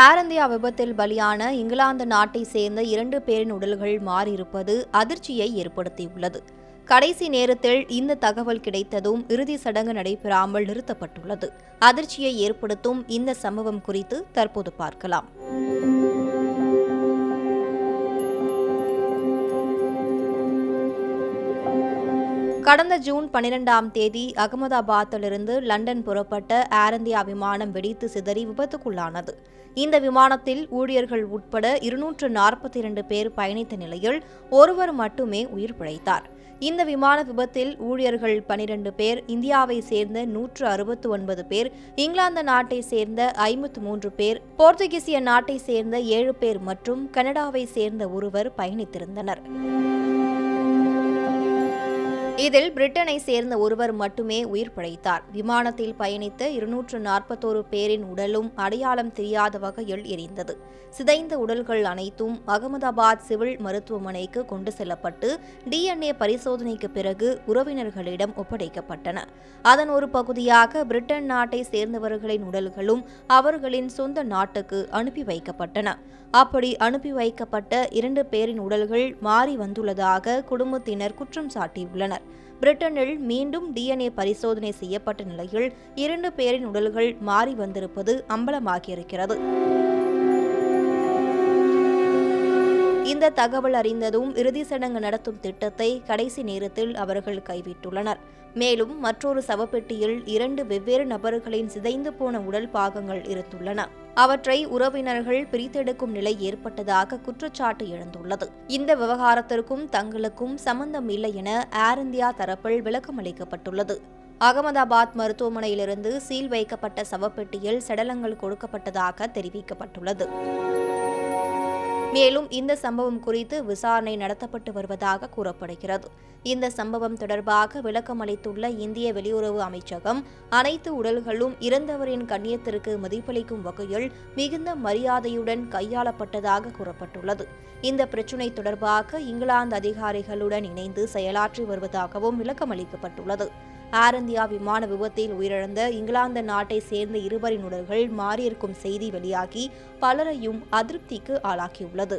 ஏர் India விபத்தில் பலியான இங்கிலாந்து நாட்டை சேர்ந்த இரண்டு பேரின் உடல்கள் மாறியிருப்பது அதிர்ச்சியை ஏற்படுத்தியுள்ளது. கடைசி நேரத்தில் இந்த தகவல் கிடைத்ததும் இறுதி சடங்கு நடைபெறாமல் நிறுத்தப்பட்டுள்ளது. அதிர்ச்சியை ஏற்படுத்தும் இந்த சம்பவம் குறித்து தற்போது பார்க்கலாம். கடந்த ஜூன் பனிரெண்டாம் தேதி அகமதாபாத்திலிருந்து லண்டன் புறப்பட்ட ஏர் இந்தியா விமானம் வெடித்து சிதறி விபத்துக்குள்ளானது. இந்த விமானத்தில் ஊழியர்கள் உட்பட இருநூற்று நாற்பத்தி இரண்டு பேர் பயணித்த நிலையில் ஒருவர் மட்டுமே உயிர் பிழைத்தார். இந்த விமான விபத்தில் ஊழியர்கள் பனிரெண்டு பேர் இந்தியாவை சேர்ந்த நூற்று அறுபத்து ஒன்பது பேர் இங்கிலாந்து நாட்டை சேர்ந்த ஐம்பத்து மூன்று பேர் போர்த்துகீசிய நாட்டை சேர்ந்த ஏழு பேர் மற்றும் கனடாவை சேர்ந்த ஒருவர் பயணித்திருந்தனர். இதில் பிரிட்டனை சேர்ந்த ஒருவர் மட்டுமே உயிர் பிழைத்தார். விமானத்தில் பயணித்த இருநூற்று நாற்பத்தோரு பேரின் உடலும் அடையாளம் தெரியாத வகையில் எரிந்தது. சிதைந்த உடல்கள் அனைத்தும் அகமதாபாத் சிவில் மருத்துவமனைக்கு கொண்டு செல்லப்பட்டு டிஎன்ஏ பரிசோதனைக்கு பிறகு உறவினர்களிடம் ஒப்படைக்கப்பட்டன. அதன் ஒரு பகுதியாக பிரிட்டன் நாட்டை சேர்ந்தவர்களின் உடல்களும் அவர்களின் சொந்த நாட்டுக்கு அனுப்பி வைக்கப்பட்டன. அப்படி அனுப்பி வைக்கப்பட்ட இரண்டு பேரின் உடல்கள் மாறி வந்துள்ளதாக குடும்பத்தினர் குற்றம் சாட்டியுள்ளனர். பிரிட்டனில் மீண்டும் டிஎன்ஏ பரிசோதனை செய்யப்பட்ட நிலையில் இரண்டு பேரின் உடல்கள் மாறி வந்திருப்பது அம்பலமாகியிருக்கிறது. இந்த தகவல் அறிந்ததும் இறுதி சடங்கு நடத்தும் திட்டத்தை கடைசி நேரத்தில் அவர்கள் கைவிட்டுள்ளனர். மேலும் மற்றொரு சவப்பெட்டியில் இரண்டு வெவ்வேறு நபர்களின் சிதைந்து போன உடல் பாகங்கள் இருந்துள்ளன. அவற்றை உறவினர்கள் பிரித்தெடுக்கும் நிலை ஏற்பட்டதாக குற்றச்சாட்டு எழுந்துள்ளது. இந்த விவகாரத்திற்கும் தங்களுக்கும் சம்பந்தம் இல்லை என ஏர் இந்தியா தரப்பில் விளக்கம் அளிக்கப்பட்டுள்ளது. அகமதாபாத் மருத்துவமனையிலிருந்து சீல் வைக்கப்பட்ட சவப்பெட்டியில் சடலங்கள் கொடுக்கப்பட்டதாக தெரிவிக்கப்பட்டுள்ளது. மேலும் இந்த சம்பவம் குறித்து விசாரணை நடத்தப்பட்டு வருவதாக கூறப்படுகிறது. இந்த சம்பவம் தொடர்பாக விளக்கம் அளித்துள்ள இந்திய வெளியுறவு அமைச்சகம் அனைத்து உடல்களும் இறந்தவரின் கண்ணியத்திற்கு மதிப்பளிக்கும் வகையில் மிகுந்த மரியாதையுடன் கையாளப்பட்டதாக கூறப்பட்டுள்ளது. இந்த பிரச்சினை தொடர்பாக இங்கிலாந்து அதிகாரிகளுடன் இணைந்து செயலாற்றி வருவதாகவும் விளக்கம் அளிக்கப்பட்டுள்ளது. ஏர் இந்தியா விமான விபத்தில் உயிரிழந்த இங்கிலாந்து நாட்டை சேர்ந்த இருவரின் உடல்கள் மாறியிருக்கும் செய்தி வெளியாகி பலரையும் அதிருப்திக்கு ஆளாக்கியுள்ளது.